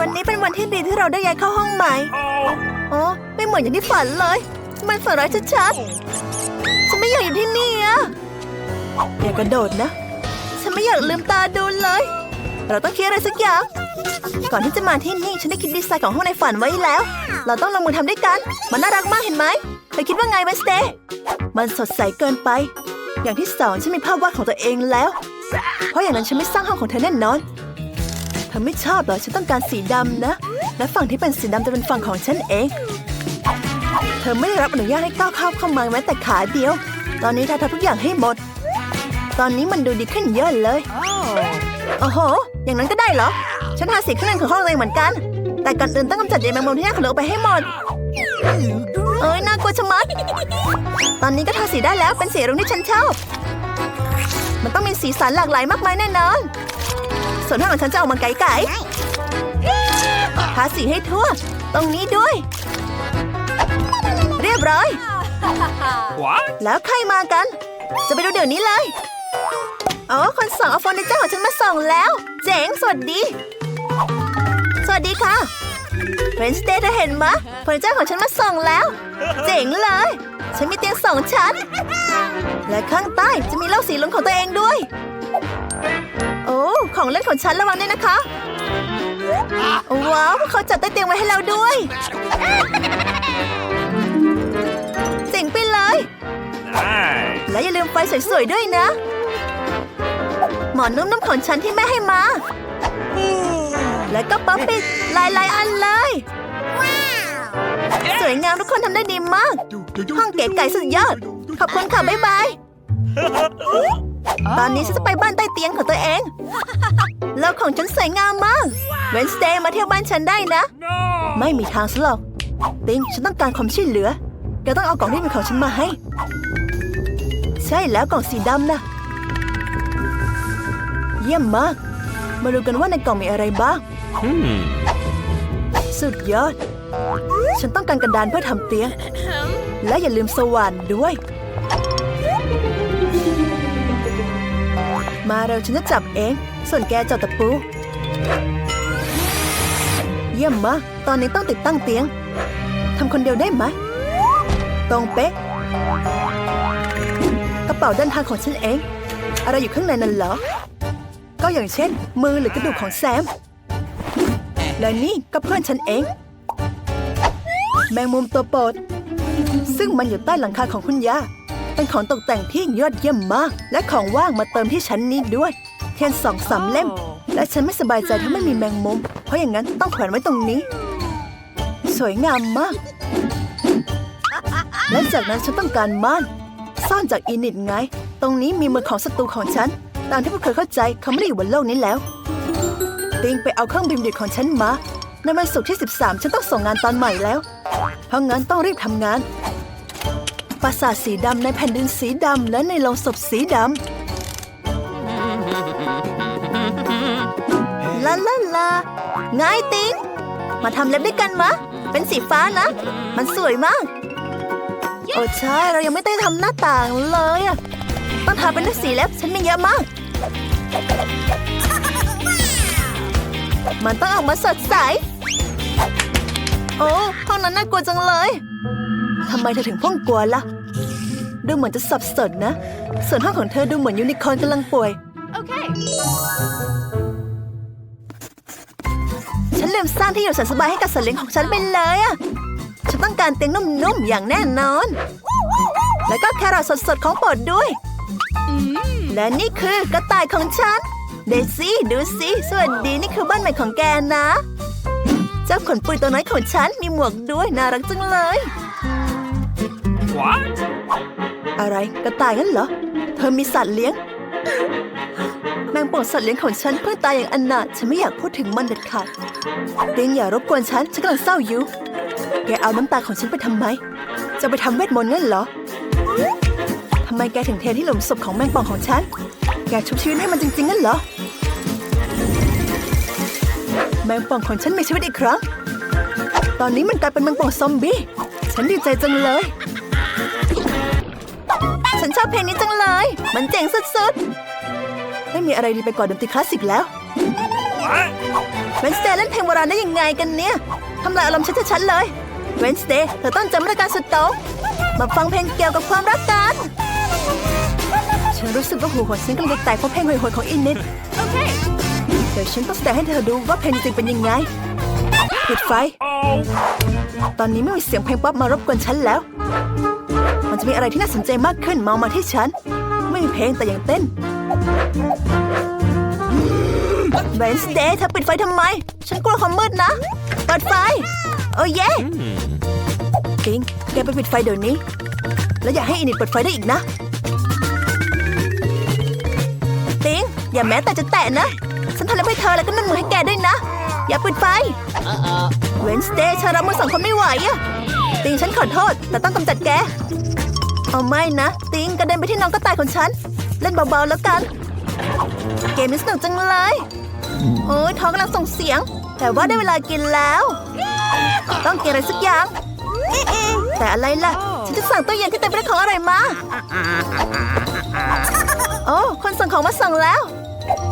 วันนี้เป็นวันที่ดีที่เราได้ย้ายเข้าห้องใหม่อ๋อไม่เหมือนอย่างที่ฝันเลย มันฝันร้ายชัดๆฉันไม่อยากอยู่ที่นี่อะอย่ากระโดดนะ ฉันไม่อยากลืมตาดูเลย เราต้องคิดอะไรสักอย่าง ก่อนที่จะมาที่นี่ฉันได้คิดดีไซน์ของห้องในฝันไว้แล้ว เราต้องลงมือทำด้วยกัน มันน่ารักมากเห็นไหมเธอคิดว่าไงเวนสเตย์มันสดใสเกินไป อย่างที่สองฉันมีภาพวาดของตัวเองแล้ว เพราะอย่างนั้นฉันไม่สร้างห้องของเธอแน่นอนเธอไม่ชอบเหรอ ฉันต้องการสีดำนะ และฝั่งที่เป็นสีดำจะเป็นฝั่งของฉันเอง เธอไม่ได้รับอนุญาตให้ก้าวเข้าเข้ามาแม้แต่ขาเดียว ตอนนี้เธอทำทุกอย่างให้หมด ตอนนี้มันดูดีขึ้นเยอะเลย โอ้โห อย่างนั้นก็ได้เหรอ ฉันทาสีข้างในของห้องเองเหมือนกัน แต่ก่อนอื่นต้องกำจัดใยแมงมุมที่น่าขลุกออกไปให้หมด เอ้ยน่ากลัวชะมัด ตอนนี้ก็ทาสีได้แล้วเป็นสีรุ้งที่ฉันชอบ มันต้องมีสีสันหลากหลายมากมายแน่นอน ส่วนห้องของฉันจะออกมาไก่ๆทาสีให้ทั่ว ตรงนี้ด้วย เรียบร้อย What? แล้วใครมากัน จะไปดูเดี๋ยวนี้เลยอ๋อคนส่งเอาเฟอร์นิเจอร์ของฉันมาส่งแล้ว เจ๋งสวัสดี สวัสดีค่ะเวนสเตย์เธอเห็นมะเฟอร์นิเจอร์ของฉันมาส่งแล้ว เจ๋งเลย ฉันมีเตียงสองชั้น และข้างใต้จะมีโลกสีลุ้งของตัวเองด้วย โอ้ของเล่นของฉันระวังด้วยนะคะ ว้าวพวกเขาจัดใต้เตียงไว้ให้เราด้วยเจ๋งไปเลย Nice. และอย่าลืมไฟสวยๆด้วยนะ หมอนนุ่มๆของฉันที่แม่ให้มา และก็ป๊อปปี้หลายๆอันเลย สวยงามทุกคนทำได้ดีมาก ห้องเก๋ไก่สุดยอด ขอบคุณค่ะ บ๊ายบาย ตอนนี้ฉันจะไปบ้านใต้เตียงของตัวเอง แล้วของฉันสวยงามมากเวนสเตย์มาเที่ยวบ้านฉันได้นะ No. ไม่มีทางสหรอกติงฉันต้องการความช่วยเหลือแกต้องเอากล่องที่เป็นของฉันมาให้ ใช่แล้วกล่องสีดำนะเยี่ยมมาก มาดูกันว่าในกล่องมีอะไรบ้าง Hmm. สุดยอด ฉันต้องการกระดานเพื่อทำเตียง และอย่าลืมสว่านด้วย มาเร็วฉันจะจับเอง ส่วนแกจับตะปู เยี่ยมมากตอนนี้ต้องติดตั้งเตียงทำคนเดียวได้ไหมตรงเป๊ะ กระเป๋าเดินทางของฉันเอง อะไรอยู่ข้างในนั้นเหรอ ก็อย่างเช่น มือหรือกระดูกของแซม และนี่ก็เพื่อนฉันเอง แมงมุมตัวโปรดซึ่งมันอยู่ใต้หลังคาของคุณย่า เป็นของตกแต่งที่ยอดเยี่ยมมาก และของว่างมาเติมที่ชั้นนี้ด้วย เทียนสองสามเล่ม และฉันไม่สบายใจถ้าไม่มีแมงมุม เพราะอย่างนั้นต้องแขวนไว้ตรงนี้ สวยงามมาก และจากนั้นฉันต้องการม่าน ซ่อนจากอีนิดไง ตรงนี้มีมือของศัตรูของฉัน ตามที่พวกเธอเข้าใจเขาไม่ได้อยู่บนโลกนี้แล้ว ติงไปเอาเครื่องบินดิดของฉันมาในวันศุกร์ที่ 13 ฉันต้องส่งงานตอนใหม่แล้ว เพราะงั้นต้องรีบทำงาน ปราสาทสีดำในแผ่นดินสีดำและในโลงศพสีดำลาลาลาไงติง มาทำเล็บด้วยกันมะ เป็นสีฟ้านะ มันสวยมาก โอ้ใช่ เรายังไม่ได้ทำหน้าต่างเลยอะต้องทาเป็นสีเล็บฉันมีเยอะมาก มันต้องออกมาสดใส โอ้ห้องนั้นน่ากลัวจังเลย ทำไมเธอถึงพ่งกลัวล่ะ ดูเหมือนจะสับสนนะ ส่วนห้องของเธอดูเหมือนยูนิคอร์นกำลังป่วย Okay. ฉันลืมสร้างที่อยู่แสนสบายให้กับสัตว์เลี้ยงของฉันไปเลยอะฉันต้องการเตียงนุ่มๆ อย่างแน่นอน แล้วก็แครอทสดๆ ของโปรดด้วย และนี่คือกระต่ายของฉัน เดซี่ดูสิสวัสดีนี่คือบ้านใหม่ของแกนะ เจ้าขนปุยตัวน้อยของฉันมีหมวกด้วยน่ารักจังเลย What? อะไรกระต่ายงั้นเหรอ เธอมีสัตว์เลี้ยง แมงป่องสัตว์เลี้ยงของฉันเพิ่งตายอย่างอนาถฉันไม่อยากพูดถึงมันเด็ดขาดเตียงอย่ารบกวนฉัน ฉันกำลังเศร้าอยู่ แกเอาน้ำตาของฉันไปทำไม จะไปทำเวทมนต์งั้นเหรอทำไมแกถึงเทที่หลุมศพของแมงป่องของฉัน แกชุบชีวิตให้มันจริงๆงั้นเหรอ แมงป่องของฉันมีชีวิตอีกครั้ง ตอนนี้มันกลายเป็นแมงป่องซอมบี้ ฉันดีใจจังเลย ฉันชอบเพลงนี้จังเลย มันเจ๋งสุดๆ ไม่มีอะไรดีไปกว่าดนตรีคลาสสิกแล้วเวนสเดย์เล่นเพลงโบราณได้ยังไงกันเนี่ยทำลายอารมณ์ฉันชัดๆเลยเวนสเดย์เธอต้องจำมาตรการสุดโต่งมาฟังเพลงเกี่ยวกับความรักกัน ฉันรู้สึกว่าหัวของฉันกำลังจะแตกเพราะเพลงห่วยๆของอินนิดเดี๋ยวฉันต้องแสดงให้เธอดูว่าเพลงจริงเป็นยังไงปิดไฟ ตอนนี้ไม่มีเสียงเพลงป๊อปมารบกวนฉันแล้ว มันจะมีอะไรที่น่าสนใจมากขึ้นมองมาที่ฉัน ไม่มีเพลงแต่ยังเต้นเวนสเดย์เธอปิดไฟทำไม ฉันกลัวความมืดนะ เปิดไฟ โอ้เย่ติงแกไปปิดไฟเดี๋ยวนี้ แล้วอย่าให้อินิดเปิดไฟได้อีกนะติงอย่าแม้แต่จะแตะนะ ฉันทำแล้วให้เธอแล้วก็นั่นมือให้แกด้วยนะ อย่าปิดไฟ เวนสเดย์เธอรับมือสองคนไม่ไหวอะติงฉันขอโทษ แต่ต้องกำจัดแก เอาไม่นะ ติงกระเด็นไปที่น้องก็ตายของฉัน เล่นเบาๆแล้วกัน เกมนี้สนุกจังเลย โอ้ยท้องกำลังส่งเสียง แต่ว่าได้เวลากินแล้ว ต้องกินอะไรสักอย่าง แต่อะไรล่ะ ฉันจะสั่งตู้เย็นที่เต็มไปด้วยของอร่อยมาโอ้คนส่งของมาส่งแล้ว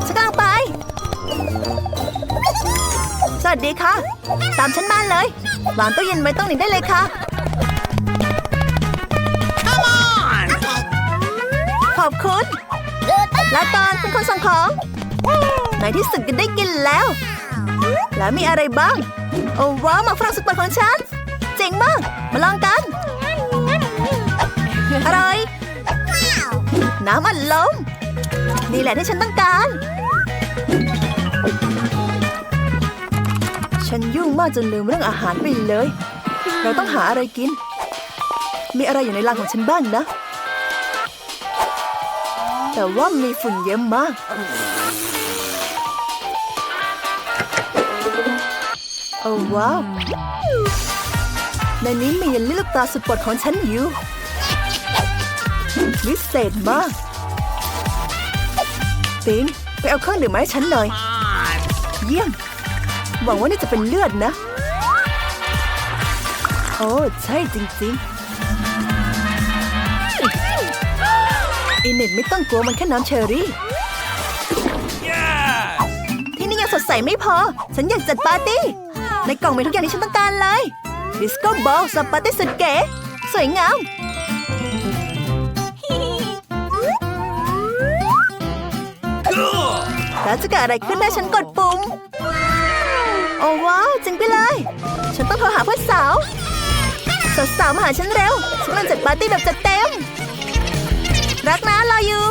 ฉันกำลังไป วัสดีค่ะ ตามฉันมาเลย วางตู้เย็นไว้ตรงนี้ได้เลยค่ะ ขอบคุณลาตอนเป็นคนส่งของ ในที่สุดก็ได้กินแล้ว แล้วมีอะไรบ้าง โอ้ว้าวหมากฝรั่งสุดโปรดของฉัน เจ๋งมาก มาลองกัน อร่อย น้ำอัดลมนี่แหละที่ฉันต้องการ ฉันยุ่งมากจนลืมเรื่องอาหารไปเลย เราต้องหาอะไรกิน มีอะไรอยู่ในรังของฉันบ้างนะ แต่ว่ามีฝุ่นเยอะมาก โอ้ว้าว ในนี้มีเยลลี่ลูกตาสุดโปรดของฉันอยู่วิเศษมากติงไปเอาเครื่องดื่มมาให้ฉันหน่อย เยี่ยม วังว่านี่จะเป็นเลือดนะ โอ้ใช่จริงๆอินเน็ตไม่ต้องกลัวมันแค่น้ำเชอรี่ Yeah. ที่นี่ยังสดใสไม่พอ ฉันอยากจัดปาร์ตี้ ในกล่องมีทุกอย่างที่ฉันต้องการเลย ดิสโก้บอลสับปาร์ตี้สุดเก๋ สวยงาม Cool. แล้วจะเกิดอะไรขึ้นถ้าฉันกดปุ่ม โอ้ว้าวจริงไปเลย ฉันต้องโทรหาเพื่อนสาวสาวๆมาหาฉันเร็วฉันกำลังจัดปาร์ตี้แบบจัดเต็ม รักนะรออยู่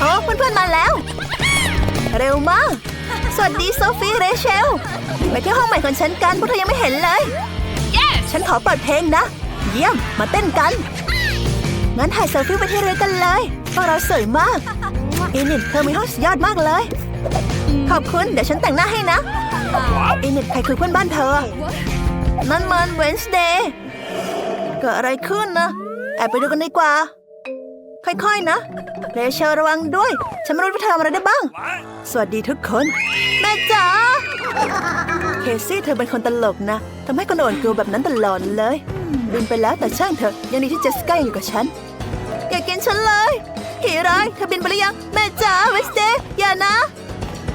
โอ้เพื่อนๆมาแล้ว เร็วมาก สวัสดีโซฟีเรเชลไปที่ห้องใหม่ของฉันกันพวกเธอยังไม่เห็นเลยฉันขอเปิดเพลงนะ เยี่ยมมาเต้นกัน งั้นถ่ายเซลฟี่ไปที่เรือกันเลยพวกเราสวยมากอินิดเธอมีห้องสุดยอดมากเลย ขอบคุณ เดี๋ยวฉันแต่งหน้าให้นะอินิดใครคือเพื่อนบ้านเธอ นั่นมันเวนส์เดย์เกิดอะไรขึ้นนะแอบไปดูกันดีกว่า ค่อยๆนะเรเชลระวังด้วย ฉันไม่รู้ว่าเธอทำอะไรได้บ้าง สวัสดีทุกคน แม่จ๋าเคซี่เธอเป็นคนตลกนะทำให้คนโอนกลัวแบบนั้นตลอดเลยลืมไปแล้วแต่ช่างเถอะยังดีที่เจสสิก้ายอยู่กับฉัน อย่ากินฉันเลยผีร้ายเธอบินไปหรือยัง แม่จ๋าเวสเดย์อย่านะ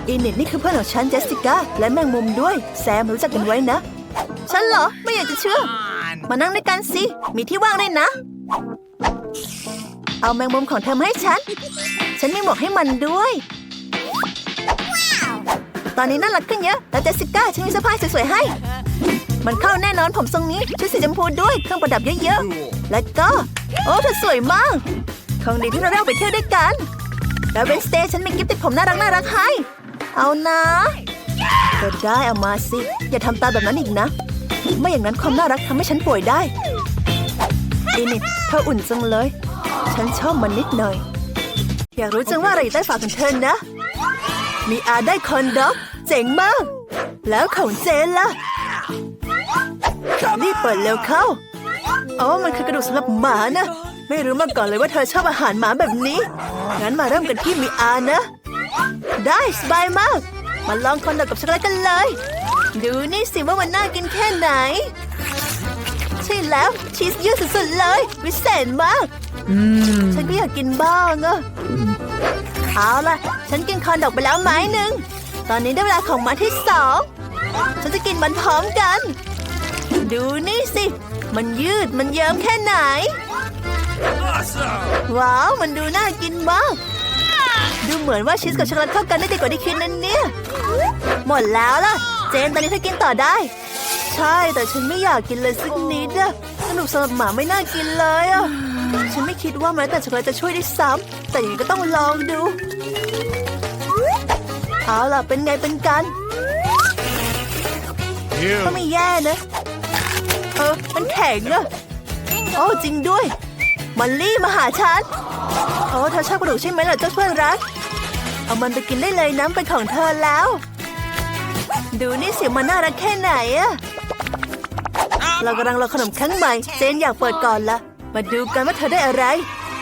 อินิดนี่คือเพื่อนของฉันเจสสิก้าและแมงมุมด้วย แซมรู้จักกันไว้นะ ฉันเหรอไม่อยากจะเชื่อ มานั่งด้วยกันสิ มีที่ว่างด้วยนะ เอาแมงมุมของเธอมาให้ฉัน ฉันมีหมวกให้มันด้วย ตอนนี้น่ารักขึ้นเยอะ แล้วเจสสิก้าฉันมีเสื้อผ้าสวยๆให้ มันเข้าแน่นอนผมทรงนี้ชุดสีชมพูด้วยเครื่องประดับเยอะๆ และก็ โอ้เธอสวยมากของดีที่เราได้เอาไปเที่ยวด้วยกันแล้วเวนสเตย์ฉันมีกิฟต์ติดผมน่ารักน่ารักให้ เอานะก็ได้เอามาสิ อย่าทำตาแบบนั้นอีกนะ ไม่อย่างนั้นความน่ารักทำให้ฉันป่วยได้อินิดเธออุ่นจังเลย ฉันชอบมันนิดหน่อย อยากรู้จังว่าอะไรอยู่ใต้ฝาของเธอนะ มีอาได้คอนด็อก เจ๋งมาก แล้วของเจนล่ะรีบเปิดเร็วเข้าอ๋อมันคือกระดูกสำหรับหมานะ ไม่รู้มาก่อนเลยว่าเธอชอบอาหารหมาแบบนี้ งั้นมาเริ่มกันที่มีอานะ ได้สบายมาก มาลองคอนด็อกกับช็อกโกแลตกันเลย ดูนี่สิว่ามันน่ากินแค่ไหน ใช่แล้วชีสยืดสุดๆเลย วิเศษมากฉันก็อยากกินบ้างอะเอาล่ะ ฉันกินคอนดอกไปแล้วไม้หนึ่ง ตอนนี้ได้เวลาของมาที่สอง ฉันจะกินมันพร้อมกัน ดูนี่สิ มันยืดมันเยิ้มแค่ไหน Awesome! ว้าว มันดูน่ากินมาก ดูเหมือนว่าชีสกับช็อกโกแลตเข้ากันได้ดีกว่าที่คิดนั่นเนี่ย หมดแล้วล่ะ เจนตอนนี้เธอกินต่อได้ ใช่แต่ฉันไม่อยากกินเลยสักนิดอะสนุกสำหรับหมาไม่น่ากินเลยอะฉันไม่คิดว่าแม้แต่ช็อกโกแลตจะช่วยได้ซ้ำแต่อย่างนี้ก็ต้องลองดูเอาล่ะเป็นไงเป็นกันก็ You. ไม่แย่นะเออมันแข็งอะโอ้จริงด้วย มันลี่มาหาฉัน โอ้เธอชอบกระดูกใช่ไหมล่ะเจ้าเพื่อนรัก เอามันไปกินได้เลยน้ำเป็นของเธอแล้ว ดูนี่เสียงมันน่ารักแค่ไหนอะเรากำลังรอขนมครั้งใหม่ เจนอยากเปิดก่อนละ มาดูกันว่าเธอได้อะไร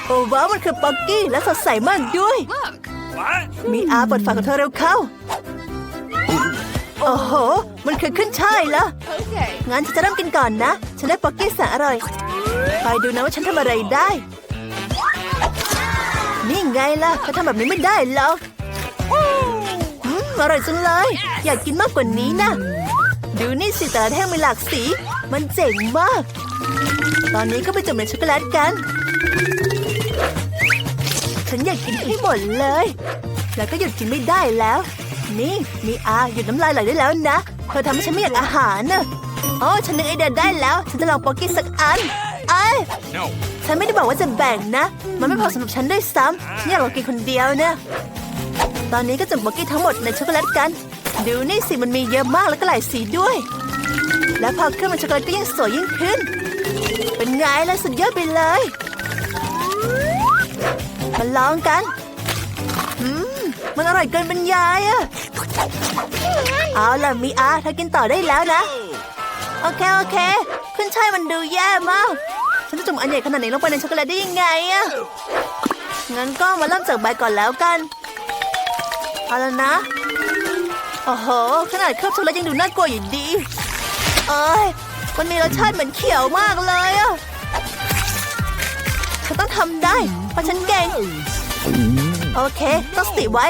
โอ้ว้าวมันคือป๊อกกี้และสดใสมากด้วย มีอาเปิดฝาของเธอเร็วเข้า โอ้โห มันคือขึ้นช่ายแล้วงั้นฉันจะเริ่มกินก่อนนะ ฉันได้ป๊อกกี้แสนอร่อย ไปดูนะว่าฉันทำอะไรได้ นี่ไงล่ะเธอทำแบบนี้ไม่ได้หรอกอร่อยจังเลย อยากกินมากกว่านี้นะ ดูนี่สิแต่ละแท่งมีหลากสี มันเจ๋งมาก ตอนนี้ก็ไปจุ่มในช็อกโกแลตกัน ฉันอยากกินให้หมดเลย แล้วก็หยุดกินไม่ได้แล้ว นี่มีอาหยุดน้ำลายไหลได้แล้วนะ เธอทำให้ฉันไม่อยากอาหารน่ะอ๋อฉันนึกไอเดียได้แล้ว ฉันจะลองป๊อกกี้สักอันไอ้ย No. ฉันไม่ได้บอกว่าจะแบ่งนะ มันไม่พอสำหรับฉันด้วยซ้ำฉันอยากลองกินคนเดียวนะตอนนี้ก็จุ่มป๊อกกี้ทั้งหมดในช็อกโกแลตกัน ดูนี่สิมันมีเยอะมากแล้วก็หลายสีด้วย และพอเครื่องมันช็อกโกแลตก็ยิ่งสวยยิ่งขึ้น เป็นไงล่ะสุดยอดไปเลยมาลองกันอืมมันอร่อยเกินบรรยายอะเอาล่ะมีอาเธอกินต่อได้แล้วนะ โอเค โอเค ขึ้นช่ายมันดูแย่มาก จุ่มอันใหญ่ขนาดไหนลงไปในช็อกโกแลตได้ยังไงอะงั้นก็มาเริ่มจากใบก่อนแล้วกัน เอาล้วนะ โอ้โห ขนาดเคลือบช็อกโกแลตยังดูน่ากลัวอยู่ดี เอ้ย มันมีรสชาติเหมือนเขียวมากเลยอะฉันต้องทำได้ เพราะฉันเก่ง โอเค ต้องสติไว้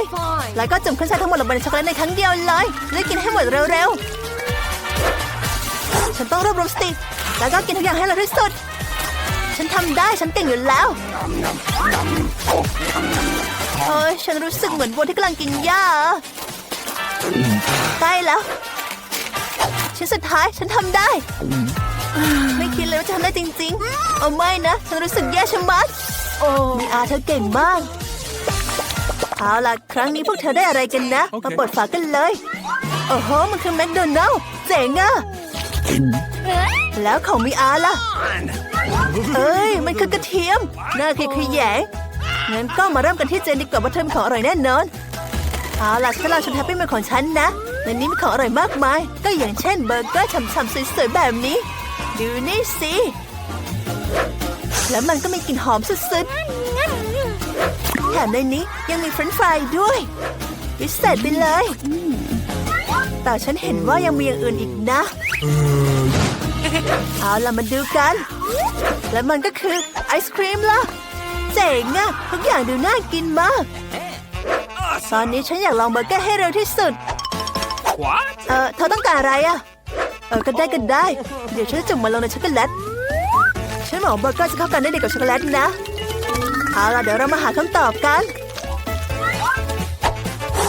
แล้วก็จุ่มขึ้นใส่ทั้งหมดลงไปในช็อกโกแลตในครั้งเดียวเลยจะได้กินให้หมดเร็วๆ ฉันต้องรวบรวมสติ แล้วก็กินทุกอย่างให้เร็วที่สุดำได้ฉันเก่งอยู่แล้วเฮ้ยฉันรู้สึกเหมือนวัวที่กำลังกินหญ้าใกล้แล้ว ชิ้นสุดท้ายฉันทำได้ ไม่คิดเลยว่าจะทำได้จริงๆ เอาไม่นะ ฉันรู้สึกแย่ชะมัด โอ้มีอาเธอเก่งมาก เอาล่ะ ครั้งนี้พวกเธอได้อะไรกันนะโอเคมาเปิดฝากันเลย โอ้โห มันคือแมคโดนัลล์เจ๋งอะแล้วของมีอาล่ะ เอ้ย มันคือกระเทียมน่าขยขยงงั้นก็มาเริ่มกันที่เจนดีกว่าว่าเธอมีของอร่อยแน่นอน เอาล่ะฉันลองชุดแฮปปี้เมลของฉันนะในนี้มีของอร่อยมากมาย ก็อย่างเช่นเบอร์เกอร์ฉ่ำๆสวยๆแบบนี้ ดูนี่สิ แล้วมันก็มีกลิ่นหอมสุดๆแถมในนี้ยังมีเฟรนช์ฟรายด้วยพิเศษไปเลย แต่ฉันเห็นว่ายังมีอย่างอื่นอีกนะ เอาล่ะมาดูกัน และมันก็คือไอศครีมล่ะ เจ๋งอะทุกอย่างดูน่ากินมาก ตอนนี้ฉันอยากลองเบอร์เกอร์ให้เร็วที่สุด What? เออเธอต้องการอะไรอะเออก็ได้ก็ได้ เดี๋ยวฉันจะจุ่มมันลงในช็อกโกแลต ฉันหวังว่าเบอร์เกอร์จะเข้ากันได้ดีกับช็อกโกแลตนะ เอาล่ะเดี๋ยวเรามาหาคำตอบกัน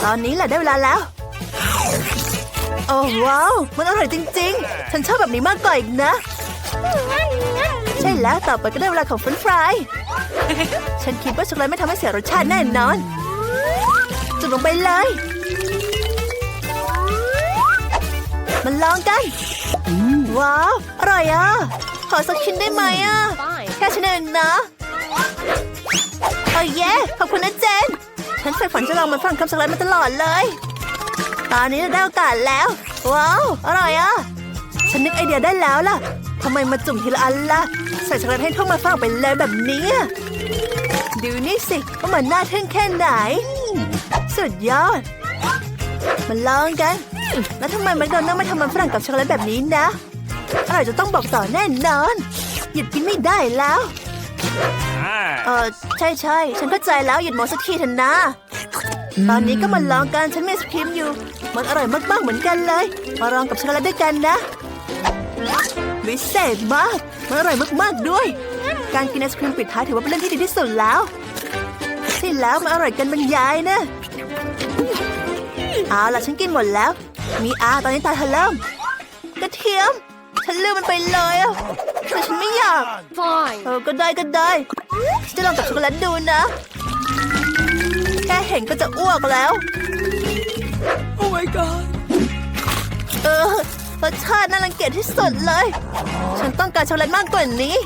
ตอนนี้แหละได้เวลาแล้ว โอ้ว้าว มันอร่อยจริง ๆ ฉันชอบแบบนี้มากกว่าอีกนะใช่ แล้วต่อไปก็ได้เวลาของเฟรนช์ฟราย ฉันคิดว่าช็อกโกแลตไม่ทำให้เสียรสชาติแน่นอน จุดลงไปเลย มันลองกัน ว้าว อร่อยอะ ขอสักชิ้นได้ไหมอะ Fine. แค่ชิ้นเองนะโอ้เย่ขอบคุณนะเจน ฉันใฝ่ฝันจะลองมันฝรั่งกับช็อกโกแลตมาตลอดเลย ตอนนี้เราได้โอกาสแล้ว ว้าว อร่อยอะ ฉันนึกไอเดียได้แล้วล่ะทำไมมาจุ่มทีละอันล่ะ ใส่ช็อกโกแลตให้ทั่วมาฝรั่งไปเลยแบบนี้อะดูนี่สิว่ามันน่าทึ่งแค่ไหน สุดยอดมาลองกัน แล้วทำไมแมคโดนัลด์ไม่ทำมันฝรั่งกับช็อกโกแลตแบบนี้นะอร่อยจะต้องบอกต่อแน่นอน หยุดกินไม่ได้แล้ว Ah. เออใช่ใช่ฉันเข้าใจแล้วหยุดโมสักทีเถอะนะตอนนี้ก็มาลองกันฉันมีไอศครีมอยู่ มันอร่อยมากๆเหมือนกันเลย มาลองกับช็อกโกแลตด้วยกันนะ วิเศษมากมันอร่อยมากๆด้วย การกินไอศครีมปิดท้ายถือว่าเป็นเรื่องที่ดีที่สุดแล้วใช่แล้วมันอร่อยเกันบรรยายนะ เอาล่ะฉันกินหมดแล้ว มีอาตอนนี้ตาเธอเริ่มกระเทียม ฉันลืมมันไปเลยอะแต่ฉันไม่อยาก Fine. เออก็ได้ก็ได้ฉันจะลองกับช็อกโกแลตดูนะ แค่เห็นก็จะอ้วกแล้ว โอ้ my god เออ รสชาติน่ารังเกียจที่สุดเลย ฉันต้องการช็อกโกแลตมากกว่านี้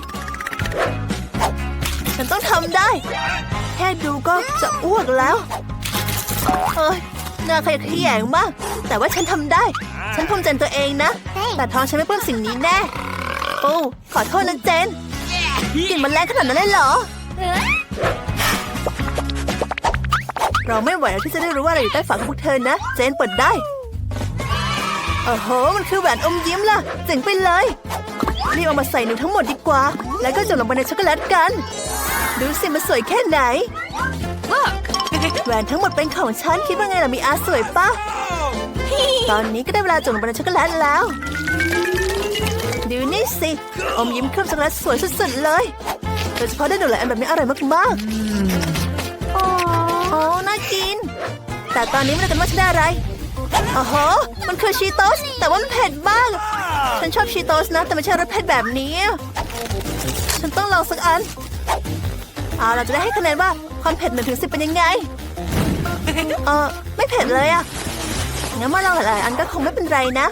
ฉันต้องทำได้ แค่ดูก็จะอ้วกแล้ว เอ้ยน่าขยะแขยงมาก แต่ว่าฉันทำได้ ฉันภูมิใจในตัวเองนะ แต่ท้องฉันไม่ปลื้มสิ่งนี้แน่โอ้ขอโทษนะเจนกลิ่นมันแรงขนาดนั้นเลยเหรอ เราไม่ไหวแล้วที่จะได้รู้ว่าอะไรอยู่ใต้ฝาของพวกเธอนะ เจนเปิดได้ โอ้โห มันคือแหวนอมยิ้มล่ะ เจ๋งไปเลย รีบเอามาใส่หนูทั้งหมดดีกว่า แล้วก็จุ่มลงไปในช็อกโกแลตกัน ดูสิมันสวยแค่ไหน Look. แหวนทั้งหมดเป็นของฉัน คิดว่าไงล่ะมีอาสวยปะตอนนี้ก็ได้เวลาจุ่มลงไปในช็อกโกแลตแล้ว ดูนี่สิ อมยิ้มเคลือบช็อกโกแลตสวยสุดๆเลยโดยเฉพาะได้หนูหลายอันแบบนี้อร่อยมากๆโอ้น่ากิน แต่ตอนนี้ไม่รู้กันว่าฉันได้อะไร โอ้โหมันคือชีโตส แต่ว่ามันเผ็ดมาก ฉันชอบชีโตสนะ แต่ไม่ใช่รสเผ็ดแบบนี้ ฉันต้องลองสักอันเอาเราจะได้ให้คะแนนว่าความเผ็ดหนึ่งถึงสิบเป็นยังไง เออไม่เผ็ดเลยอะงั้นมาลองหลายๆอันก็คงไม่เป็นไรนะ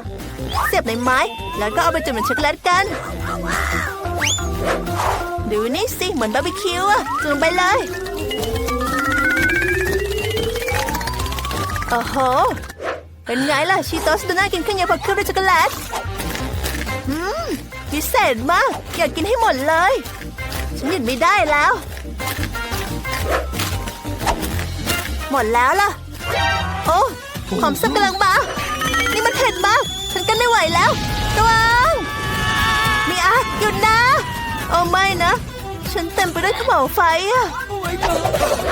เสียบในไม้ แล้วก็เอาไปจุ่มในช็อกโกแลตกัน ดูนี่สิ เหมือนบาร์บีคิวอะจุ่มลงไปเลยโอ้โห เป็นไงล่ะชีโตสดูน่ากินขึ้นเยอะพอเคลือบด้วยช็อกโกแลตอืมพิเศษมาก อยากกินให้หมดเลย ฉันหยุดไม่ได้แล้ว หมดแล้วล่ะ โอ้ความสุขกำลังมานี่มันเผ็ดมาก ฉันกันไม่ไหวแล้วระวังมีอาหยุดนะโอ้ไม่นะ ฉันเต็มไปด้วยขมเหลวไฟอะ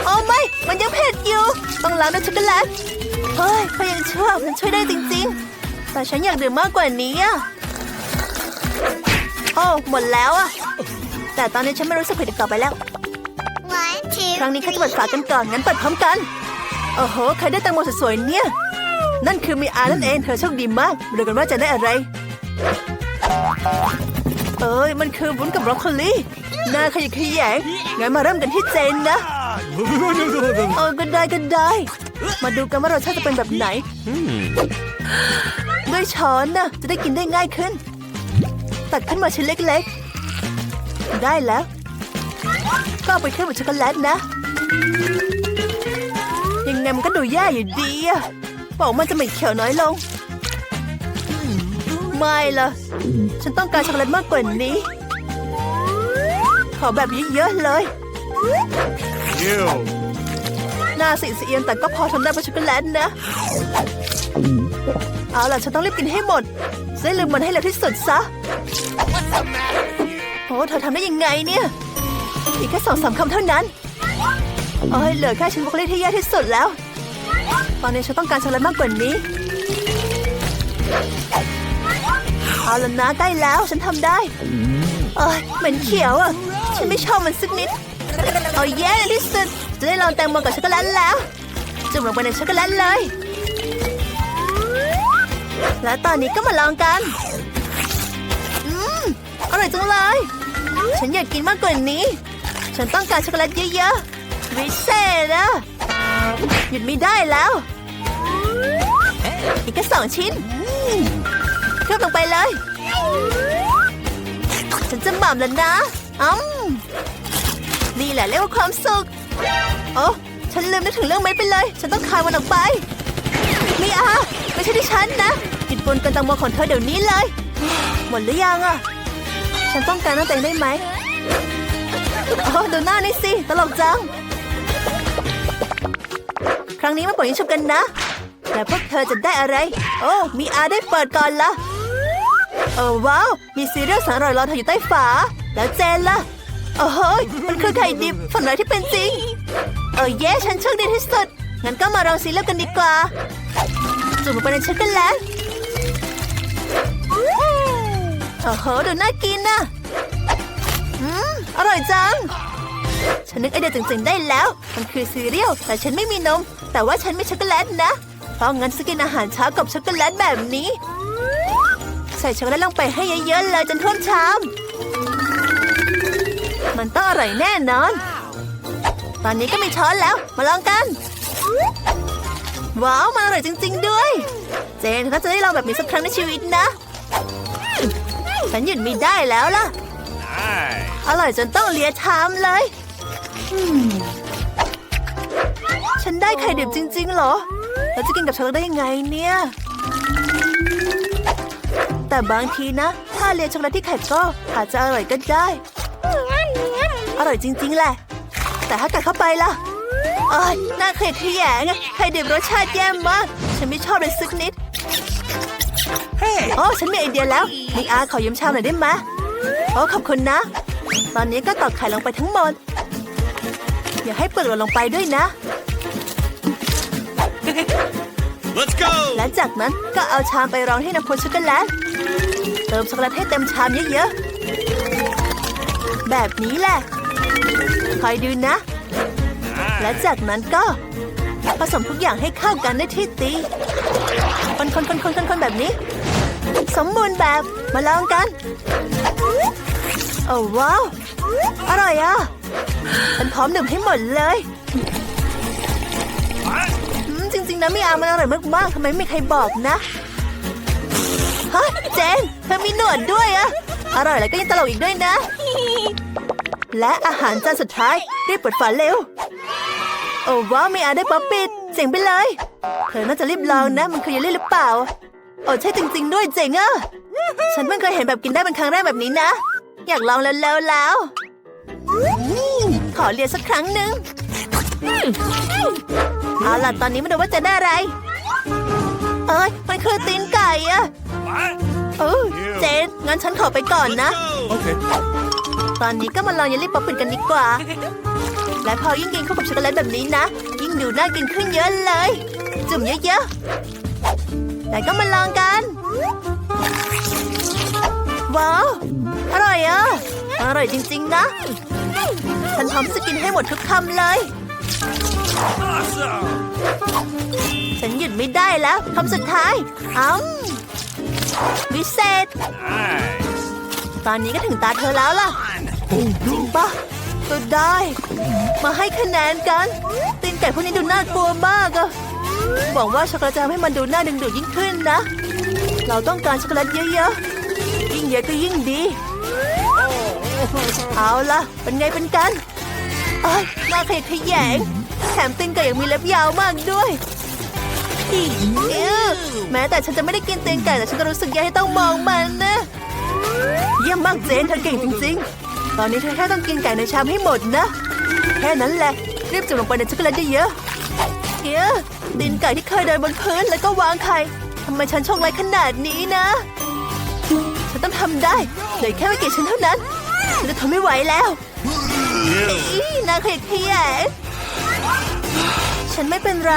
โอ้ไม่ มันยังเผ็ดอยู่ ต้องล้างด้วยช็อกโกแลต เฮ้ยเขายังชั่วมันช่วยได้จริงๆ แต่ฉันอยากดื่มมากกว่านี้อะโอ้หมดแล้วอะแต่ตอนนี้ฉันไม่รู้สึกผิดอีกต่อไปแล้ว One, two, ครั้งนี้เขาจะเปิดฝากันก่อน งั้นเปิดพร้อมกัน โอ้โห ใครได้แตงโมสวยๆเนี่ย นั่นคือมีอานั่นเอง เธอโชคดีมากมาดูกันว่าจะได้อะไร เอ้ย มันคือวุ้นกับบรอกโคลีหน้าขยิกขยงงั้นมาเริ่มกันที่เจนนะ เออก็ได้ก็ได้ มาดูกันว่ารสชาติจะเป็นแบบไหน ด้วยช้อนนะจะได้กินได้ง่ายขึ้น ตัดขึ้นมาชิ้นเล็กๆ ได้แล้ว ก็เอาไปเคลือบกับช็อกโกแลตนะ ยังไงมันก็ดูแย่อยู่ดีอะบอกมันจะเหม็นเขียวน้อยลง ไม่ละฉันต้องการช็อกโกแลตมากกว่านี้ ขอแบบเยอะๆเลย Ew. หน้าสีเสียนแต่ก็พอทำได้เพราะช็อกโกแลตนะ เอาล่ะฉันต้องรีบกินให้หมดจะได้ลืมมันให้เร็วที่สุดซะโอ้เธอทำได้ยังไงเนี่ย อีกแค่สองสามคำเท่านั้นเอ้ยเหลือแค่ชิ้นบรอกโคลีที่แย่ที่สุดแล้ว ตอนนี้ฉันต้องการช็อกโกแลตมากกว่านี้เอาละนะใกล้แล้วฉันทำได้เอ้ยเหม็นเขียวอะ ฉันไม่ชอบมันสักนิด เอาแย่ในที่สุด จะได้ลองแตงโมกับช็อกโกแลตแล้ว จุ่มลงไปในช็อกโกแลตเลย แล้วตอนนี้ก็มาลองกัน อืม อร่อยจังเลย ฉันอยากกินมากกว่านี้ ฉันต้องการช็อกโกแลตเยอะๆวิเศษอะหยุดไม่ได้แล้ว อีกแค่สองชิ้นเคลือบลงไปเลย ฉันจะหม่ำแล้วนะอืมนี่แหละเรียกว่าความสุข โอ้ฉันลืมนึกถึงเรื่องไม่ไปเลย ฉันต้องคายมันออกไปมีอาไม่ใช่ที่ฉันนะกินปนกันตังโมของเธอเดี๋ยวนี้เลย หมดหรือยังอะฉันต้องการน้ำแตงได้ไหมโอ้ดูหน้านี่สิตลกจัง ครั้งนี้มาปล่อยยิงฉุบกันนะ แต่พวกเธอจะได้อะไร โอ้มีอาได้เปิดก่อนละเออว้าว มีซีเรียลแสนอร่อยรอเธออยู่ใต้ฝา แล้วเจนล่ะ โอ้โหยมันคือไข่ดิบฝันร้ายที่เป็นจริง เออเย้ฉันโชคดีที่สุด งั้นก็มาลองซีเรียลกันดีกว่า จุ่มลงไปในช็อกโกแลตโอ้โหดูน่ากินนะอืมอร่อยจัง ฉันนึกไอเดียจริงๆได้แล้ว มันคือซีเรียลแต่ฉันไม่มีนม แต่ว่าฉันมีช็อกโกแลตนะ เพราะงั้นจะกินอาหารเช้ากับช็อกโกแลตแบบนี้ ใส่ช็อกโกแลตลงไปให้เยอะๆเลยจนท่วมชาม มันต้องอร่อยแน่นอน ตอนนี้ก็มีช้อนแล้ว มาลองกัน ว้าวมันอร่อยจริง ๆ ด้วย เจนถ้าจะได้ลองแบบนี้สักครั้งในชีวิตนะ ฉันหยุดไม่ได้แล้วล่ะ อร่อยจนต้องเลียชามเลย ฉันได้ไข่ดิบจริง ๆ เหรอ แล้วจะกินกับช็อกโกแลตได้ยังไงเนี่ย แต่บางทีนะ ถ้าเลียช็อกโกแลตที่ไข่ก็อาจจะอร่อยก็ได้ อร่อยจริง ๆ แหละ แต่ถ้ากัดเข้าไปล่ะเอ้ยน่าเขยดขยงอะไข่ดิบรสชาติแย่มาก ฉันไม่ชอบเลยสักนิดโอ้ฉันมีไอเดียแล้วนี่อาขอยืมชามหน่อยได้ไหมโอ้ขอบคุณนะ ตอนนี้ก็ตอกไข่ลงไปทั้งหมด อย่าให้เปลือกหล่นลงไปด้วยนะ Let's go. และจากนั้นก็เอาชามไปรองที่น้ำพุช็อกโกแลตเติมช็อกโกแลตให้เต็มชามเยอะๆ แบบนี้แหละ คอยดูนะ และจากนั้นก็ ผสมทุกอย่างให้เข้ากันได้ที่ตีคนคนคนคนคนคนแบบนี้ สมบูรณ์แบบมาลองกัน โอ้ว้าว อร่อยอะฉันพร้อมดื่มให้หมดเลยจริง ๆนะมีอามันอร่อยมากๆทำไมไม่มีใครบอกนะฮะเจนเธอมีหนวดด้วยอะอร่อยแล้วก็ยังตลกอีกด้วยนะ และอาหารจานสุดท้ายรีบเปิดฝาเร็ว โอ้ว้าวไม่อาได้ป๊อปปิดเจ๋งไปเลย เธอน่าจะรีบลองนะมันคือเยลลี่หรือเปล่า โอ้ใช่จริง ๆ ด้วยเจ๋งอะฉันเพิ่งเคยเห็นแบบกินได้เป็นครั้งแรกแบบนี้นะ อยากลองแล้วแล้วแล้วขอเรียนสักครั้งหนึ่งเอาล่ะตอนนี้มาดูว่าจะได้อะไร เอ้ยมันคือตีนไก่อะ What? เออเจนงั้นฉันขอไปก่อนนะ Okay. ตอนนี้ก็มาลองเยลลี่ป๊อปปินกันดีกว่า และพอยิ่งกินข้าวกับช็อกโกแลตแบบนี้นะ ยิ่งดูน่ากินขึ้นเยอะเลย จุ่มเยอะๆแล้วก็มาลองกัน ว้าว อร่อยอะ อร่อยจริงๆนะ ฉันพร้อมจะกินให้หมดทุกคำเลย Awesome. ฉันหยุดไม่ได้แล้วคำสุดท้ายอ้มวิเศษ ตอนนี้ก็ถึงตาเธอแล้วล่ะจริงปะก็ได้ มาให้คะแนนกัน ตีนไก่พวกนี้ดูน่ากลัวมากอะหวังว่าช็อกโกแลตจะทำให้มันดูน่าดึงดูดยิ่งขึ้นนะ เราต้องการช็อกโกแลตเยอะๆ ยิ่งเยอะก็ยิ่งดี เอาล่ะ เป็นไงเป็นกันเอ้ยน่าขยะแขยง แถมตีนไก่ยังมีเล็บยาวมากด้วยอีเอ้อแม้แต่ฉันจะไม่ได้กินตีนไก่แต่ฉันก็รู้สึกแย่ที่ต้องมองมันนะ เยี่ยมมากเจนเธอเก่งจริง ๆ ตอนนี้เธอแค่ต้องกินไก่ในชามให้หมดนะ แค่นั้นแหละรีบจุ่มลงไปในช็อกโกแลตเยอะๆเฮ้ยดินไก่ที่เคยเดินบนพื้นแล้วก็วางไข่ทำไมฉันโชคร้ายขนาดนี้นะ ฉันต้องทำได้เหลือแค่ไม่กี่ชิ้นเท่านั้นฉันจะทนไม่ไหวแล้ว Ew. อีน่าเขยดขยะฉันไม่เป็นไร